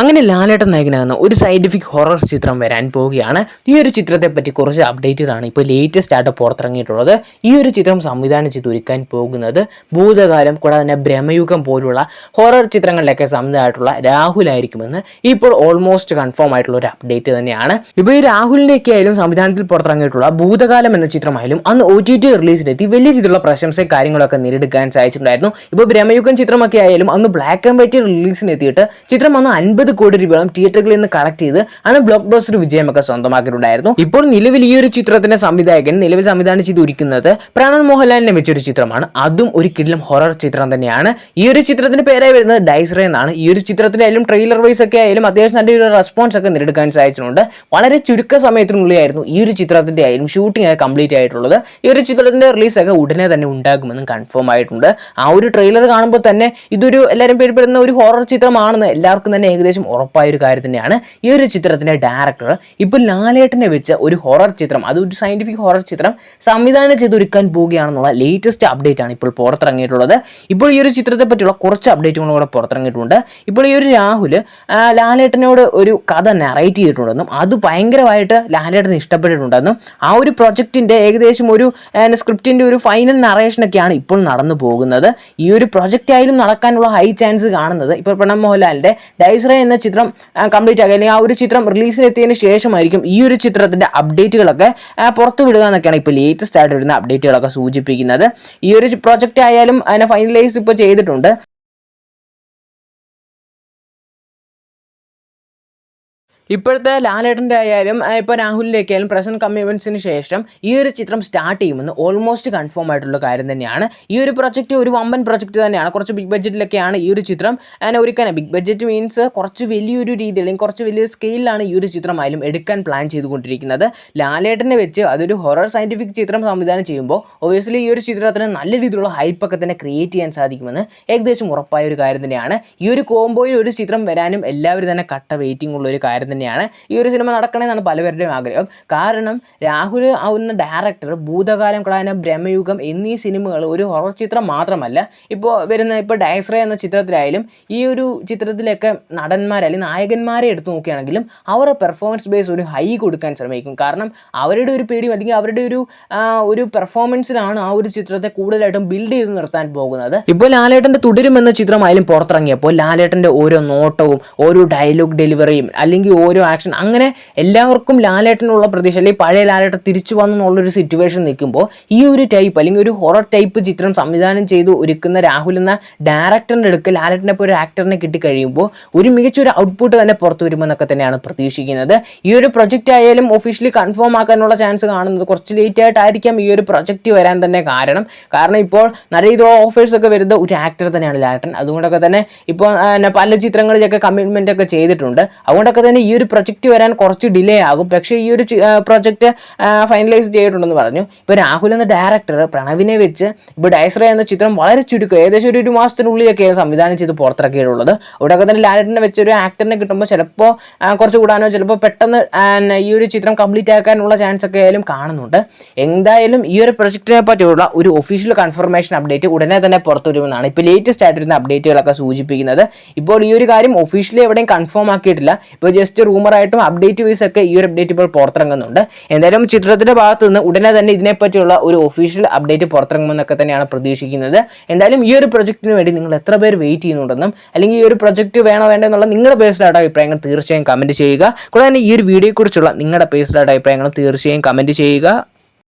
അങ്ങനെ ലാലേട്ടൻ നായകനാകുന്ന ഒരു സയന്റിഫിക് ഹൊറർ ചിത്രം വരാൻ പോവുകയാണ്. ഈ ഒരു ചിത്രത്തെ പറ്റി കുറച്ച് ആണ് ഇപ്പോൾ ലേറ്റസ്റ്റ് ആയിട്ട് പുറത്തിറങ്ങിയിട്ടുള്ളത്. ഈ ഒരു ചിത്രം സംവിധാനം ചെയ്ത് ഒരുക്കാൻ പോകുന്നത് ഭൂതകാലം കൂടാതെ തന്നെ ബ്രഹ്മയുഗം പോലുള്ള ഹൊറർ ചിത്രങ്ങളിലൊക്കെ സംവിധാനമായിട്ടുള്ള രാഹുൽ ആയിരിക്കുമെന്ന് ഇപ്പോൾ ഓൾമോസ്റ്റ് കൺഫേം ആയിട്ടുള്ള ഒരു അപ്ഡേറ്റ് തന്നെയാണ്. ഇപ്പോൾ ഈ രാഹുലിന്റെയൊക്കെ ആയാലും സംവിധാനത്തിൽ പുറത്തിറങ്ങിയിട്ടുള്ള ഭൂതകാലം എന്ന ചിത്രമായാലും അന്ന് ഒ ടി ടി റിലീസിലെത്തി വലിയ രീതിയിലുള്ള പ്രശംസയും കാര്യങ്ങളൊക്കെ നേരിടുക്കാൻ സാധിച്ചിട്ടുണ്ടായിരുന്നു. ഇപ്പോൾ ബ്രഹ്മയുഗം ചിത്രമൊക്കെ ആയാലും അന്ന് ബ്ലാക്ക് ആൻഡ് വൈറ്റ് റിലീസിനെത്തിയിട്ട് ചിത്രം അന്ന് അൻപത് കോടി രൂപയോളം തിയേറ്ററുകളിൽ നിന്ന് കളക്ട് ചെയ്ത് ആണ് ബ്ലോക്ക് ബസ്റ്റർ വിജയമൊക്കെ സ്വന്തമാക്കിയിട്ടുണ്ടായിരുന്നു. ഇപ്പോൾ നിലവിൽ ഈ ഒരു ചിത്രത്തിന്റെ സംവിധായകൻ നിലവിൽ സംവിധാനം ചെയ്ത് ഒരുക്കുന്നത് പ്രണൻ മോഹൻലാലിനെ വെച്ചൊരു ചിത്രമാണ്. അതും ഒരു കിടിലം ഹൊറർ ചിത്രം തന്നെയാണ്. ഈ ഒരു ചിത്രത്തിന്റെ പേരായി വരുന്നത് ഡൈസ്റേ എന്നാണ്. ഈ ഒരു ചിത്രത്തിന്റെ ആയാലും ട്രെയിലർ വൈസ് ഒക്കെ ആയാലും അത്യാവശ്യം നല്ല ഒരു റെസ്പോൺസ് ഒക്കെ നേടിയെടുക്കാൻ സാധിച്ചിട്ടുണ്ട്. വളരെ ചുരുക്ക സമയത്തിനുള്ളിലായിരുന്നു ഈ ഒരു ചിത്രത്തിന്റെ ആയാലും ഷൂട്ടിംഗ് ഒക്കെ കംപ്ലീറ്റ് ആയിട്ടുള്ളത്. ഈ ഒരു ചിത്രത്തിന്റെ റിലീസ് ഒക്കെ ഉടനെ തന്നെ ഉണ്ടാകുമെന്നും കൺഫേം ആയിട്ടുണ്ട്. ആ ഒരു ട്രെയിലർ കാണുമ്പോൾ തന്നെ ഇതൊരു എല്ലാവരും പേരിപ്പെടുന്ന ഒരു ഹൊറർ ചിത്രമാണെന്ന് എല്ലാവർക്കും തന്നെ ഏകദേശം ഉറപ്പായ ഒരു കാര്യം തന്നെയാണ് ഈ ഒരു ചിത്രത്തിന്റെ ഡയറക്ടർ ഇപ്പോൾ ലാലേട്ടനെ വെച്ച് ഒരു ഹൊറർ ചിത്രം അത് ഒരു സയന്റിഫിക് ഹൊറർ ചിത്രം സംവിധാനം ചെയ്തൊരുക്കാൻ പോവുകയാണെന്നുള്ള ലേറ്റസ്റ്റ് അപ്ഡേറ്റ് ആണ് ഇപ്പോൾ പുറത്തിറങ്ങിയിട്ടുള്ളത്. ഇപ്പോൾ ഈ ഒരു ചിത്രത്തെ പറ്റിയുള്ള കുറച്ച് അപ്ഡേറ്റുകളും കൂടെ പുറത്തിറങ്ങിയിട്ടുണ്ട്. ഇപ്പോൾ ഈ ഒരു രാഹുൽ ലാലേട്ടനോട് ഒരു കഥ നറേറ്റ് ചെയ്തിട്ടുണ്ടെന്നും അത് ഭയങ്കരമായിട്ട് ലാലേട്ടന് ഇഷ്ടപ്പെട്ടിട്ടുണ്ടെന്നും ആ ഒരു പ്രൊജക്റ്റിന്റെ ഏകദേശം ഒരു സ്ക്രിപ്റ്റിന്റെ ഒരു ഫൈനൽ നറേഷനൊക്കെയാണ് ഇപ്പോൾ നടന്നു പോകുന്നത്. ഈ ഒരു പ്രൊജക്റ്റ് ആയാലും നടക്കാനുള്ള ഹൈ ചാൻസ് കാണുന്നത് ഇപ്പോൾ പ്രണബ് മോഹൻലാലിന്റെ ഡൈസ്റേ എന്ന ചിത്രം കംപ്ലീറ്റ് ആക്കുക അല്ലെങ്കിൽ ആ ഒരു ചിത്രം റിലീസിനെത്തിയതിന് ശേഷമായിരിക്കും ഈ ഒരു ചിത്രത്തിന്റെ അപ്ഡേറ്റുകളൊക്കെ പുറത്തു വിടുക എന്നൊക്കെയാണ് ഇപ്പോൾ ലേറ്റസ്റ്റ് ആയിട്ട് വരുന്ന അപ്ഡേറ്റുകളൊക്കെ സൂചിപ്പിക്കുന്നത്. ഈ ഒരു പ്രോജക്റ്റ് ആയാലും അതിനെ ഫൈനലൈസ് ഇപ്പോൾ ചെയ്തിട്ടുണ്ട്. ഇപ്പോഴത്തെ ലാലേട്ടന്റെ ആയാലും ഇപ്പോൾ രാഹുലിന്റെയൊക്കെ ആയാലും പ്രസന്റ് കമ്മിറ്റ്മെന്റ്സിന് ശേഷം ഈ ഒരു ചിത്രം സ്റ്റാർട്ട് ചെയ്യുമെന്ന് ഓൾമോസ്റ്റ് കൺഫേം ആയിട്ടുള്ള കാര്യം തന്നെയാണ്. ഈ ഒരു പ്രൊജക്റ്റ് ഒരു വമ്പൻ പ്രൊജക്റ്റ് തന്നെയാണ്. കുറച്ച് ബിഗ് ബഡ്ജറ്റിലൊക്കെയാണ് ഈ ഒരു ചിത്രം. അങ്ങനെ ഒരുക്കാൻ ബിഗ് ബഡ്ജറ്റ് മീൻസ് കുറച്ച് വലിയൊരു രീതിയിൽ അല്ലെങ്കിൽ കുറച്ച് വലിയൊരു സ്കെയിലാണ് ഈ ഒരു ചിത്രം ആയാലും എടുക്കാൻ പ്ലാൻ ചെയ്തുകൊണ്ടിരിക്കുന്നത്. ലാലേട്ടനെ വെച്ച് അതൊരു ഹൊറർ സയന്റിഫിക് ചിത്രം സംവിധാനം ചെയ്യുമ്പോൾ ഒബിയസ്ലി ഈ ഒരു ചിത്രത്തിന് നല്ല രീതിയിലുള്ള ഹൈപ്പൊക്കെ തന്നെ ക്രിയേറ്റ് ചെയ്യാൻ സാധിക്കുമെന്ന് ഏകദേശം ഉറപ്പായ ഒരു കാര്യം തന്നെയാണ്. ഈ ഒരു കോംബോയിൽ ഒരു ചിത്രം വരാനും എല്ലാവരും തന്നെ കട്ട വെയിറ്റിംഗ് ഉള്ള ഒരു കാര്യം തന്നെയാണ് ഈ ഒരു സിനിമ നടക്കണമെന്നാണ് പലവരുടെയും ആഗ്രഹം. കാരണം രാഹുൽ ആവുന്ന ഡയറക്ടർ ഭൂതകാലം കളാന ബ്രഹ്മയുഗം എന്നീ സിനിമകൾ ഒരു ഹൊറർ ചിത്രം മാത്രമല്ല ഇപ്പോൾ വരുന്ന ഇപ്പോൾ ഡയസ്റേ എന്ന ചിത്രത്തിലായാലും ഈ ഒരു ചിത്രത്തിലൊക്കെ നടന്മാരെ അല്ലെങ്കിൽ നായകന്മാരെ എടുത്തു നോക്കുകയാണെങ്കിലും അവരുടെ പെർഫോമൻസ് ബേസ് ഒരു ഹൈ കൊടുക്കാൻ ശ്രമിക്കും. കാരണം അവരുടെ ഒരു പേടിയും അല്ലെങ്കിൽ അവരുടെ ഒരു ഒരു പെർഫോമൻസിലാണ് ആ ഒരു ചിത്രത്തെ കൂടുതലായിട്ടും ബിൽഡ് ചെയ്ത് നിർത്താൻ പോകുന്നത്. ഇപ്പോൾ ലാലേട്ടന്റെ തുടരും എന്ന ചിത്രമായാലും പുറത്തിറങ്ങിയപ്പോൾ ലാലേട്ടന്റെ ഓരോ നോട്ടവും ഓരോ ഡയലോഗ് ഡെലിവറിയും അല്ലെങ്കിൽ ഓരോ ആക്ഷൻ അങ്ങനെ എല്ലാവർക്കും ലാലേട്ടനുള്ള പ്രതീക്ഷ അല്ലെങ്കിൽ പഴയ ലാലേട്ടൻ തിരിച്ചു വന്നു എന്നുള്ളൊരു സിറ്റുവേഷൻ നിൽക്കുമ്പോൾ ഈ ഒരു ടൈപ്പ് അല്ലെങ്കിൽ ഒരു ഹൊറർ ടൈപ്പ് ചിത്രം സംവിധാനം ചെയ്ത് ഒരുക്കുന്ന രാഹുൽ എന്ന ഡയറക്ടറിന്റെ അടുക്ക് ലാലേട്ടനെ പോലെ ഒരു ആക്ടറിനെ കിട്ടിക്കഴിയുമ്പോൾ ഒരു മികച്ചൊരു ഔട്ട്പുട്ട് തന്നെ പുറത്തു വരുമെന്നൊക്കെ തന്നെയാണ് പ്രതീക്ഷിക്കുന്നത്. ഈ ഒരു പ്രൊജക്റ്റ് ആയാലും ഒഫീഷ്യലി കൺഫേം ആക്കാനുള്ള ചാൻസ് കാണുന്നത് കുറച്ച് ലേറ്റ് ആയിട്ടായിരിക്കാം ഈ ഒരു പ്രൊജക്റ്റ് വരാൻ തന്നെ കാരണം. കാരണം ഇപ്പോൾ നല്ല രീതിയിലുള്ള ഓഫേഴ്സ് ഒക്കെ വരുന്ന ഒരു ആക്ടർ തന്നെയാണ് ലാലേട്ടൻ. അതുകൊണ്ടൊക്കെ തന്നെ ഇപ്പോൾ പല ചിത്രങ്ങളിലൊക്കെ കമ്മിറ്റ്മെന്റ് ഒക്കെ ചെയ്തിട്ടുണ്ട്. അതുകൊണ്ടൊക്കെ തന്നെ ഈ ഒരു പ്രൊജക്റ്റ് വരാൻ കുറച്ച് ഡിലേ ആകും. പക്ഷേ ഈ ഒരു പ്രൊജക്റ്റ് ഫൈനലൈസ് ചെയ്തിട്ടുണ്ടെന്ന് പറഞ്ഞു. ഇപ്പോൾ രാഹുൽ എന്ന ഡയറക്ടർ പ്രണവിനെ വെച്ച് ഇപ്പോൾ ഡയസ്റേ എന്ന ചിത്രം വളരെ ചുരുക്കം ഏകദേശം ഒരു ഒരു മാസത്തിനുള്ളിലൊക്കെയാണ് സംവിധാനം ചെയ്ത് പുറത്തിറക്കിയിട്ടുള്ളത്. അവിടെയൊക്കെ തന്നെ ലാലേട്ടനെ വെച്ച് ഒരു ആക്ടറിനെ കിട്ടുമ്പോൾ ചിലപ്പോൾ കുറച്ച് കൂടാനോ ചിലപ്പോൾ പെട്ടെന്ന് ഈ ഒരു ചിത്രം കംപ്ലീറ്റ് ആക്കാനുള്ള ചാൻസ് ഒക്കെ ആയാലും കാണുന്നുണ്ട്. എന്തായാലും ഈ ഒരു പ്രൊജക്റ്റിനെ പറ്റിയുള്ള ഒരു ഒഫീഷ്യൽ കൺഫർമേഷൻ അപ്ഡേറ്റ് ഉടനെ തന്നെ പുറത്തു വരുമെന്നാണ് ഇപ്പോൾ ലേറ്റസ്റ്റ് ആയിട്ട് ആയിട്ടിരുന്ന അപ്ഡേറ്റുകളൊക്കെ സൂചിപ്പിക്കുന്നത്. ഇപ്പോൾ ഈ ഒരു കാര്യം ഒഫീഷ്യലി എവിടെയും കൺഫേം ആക്കിയിട്ടില്ല. ഇപ്പോൾ ജസ്റ്റ് റൂമറായിട്ടും അപ്ഡേറ്റ് വൈസ് ഒക്കെ ഈ ഒരു അപ്ഡേറ്റ് ഇപ്പോൾ പുറത്തിറങ്ങുന്നുണ്ട്. എന്തായാലും ചിത്രത്തിന്റെ ഭാഗത്ത് നിന്ന് ഉടനെ തന്നെ ഇതിനെപ്പറ്റിയുള്ള ഒരു ഒഫീഷ്യൽ അപ്ഡേറ്റ് പുറത്തിറങ്ങുമെന്നൊക്കെ തന്നെയാണ് പ്രതീക്ഷിക്കുന്നത്. എന്തായാലും ഈ ഒരു പ്രൊജക്റ്റിന് വേണ്ടി നിങ്ങൾ എത്ര പേര് വെയിറ്റ് ചെയ്യുന്നുണ്ടെന്നും അല്ലെങ്കിൽ ഈ ഒരു പ്രൊജക്റ്റ് വേണോ വേണ്ടോ എന്നുള്ള നിങ്ങളുടെ പേഴ്സണലായിട്ട് അഭിപ്രായങ്ങൾ തീർച്ചയായും കമന്റ് ചെയ്യുക. കൂടാതെ തന്നെ ഈ ഒരു വീഡിയോയെക്കുറിച്ചുള്ള നിങ്ങളുടെ പേഴ്സണലായിട്ട് അഭിപ്രായങ്ങളും തീർച്ചയായും കമന്റ് ചെയ്യുക.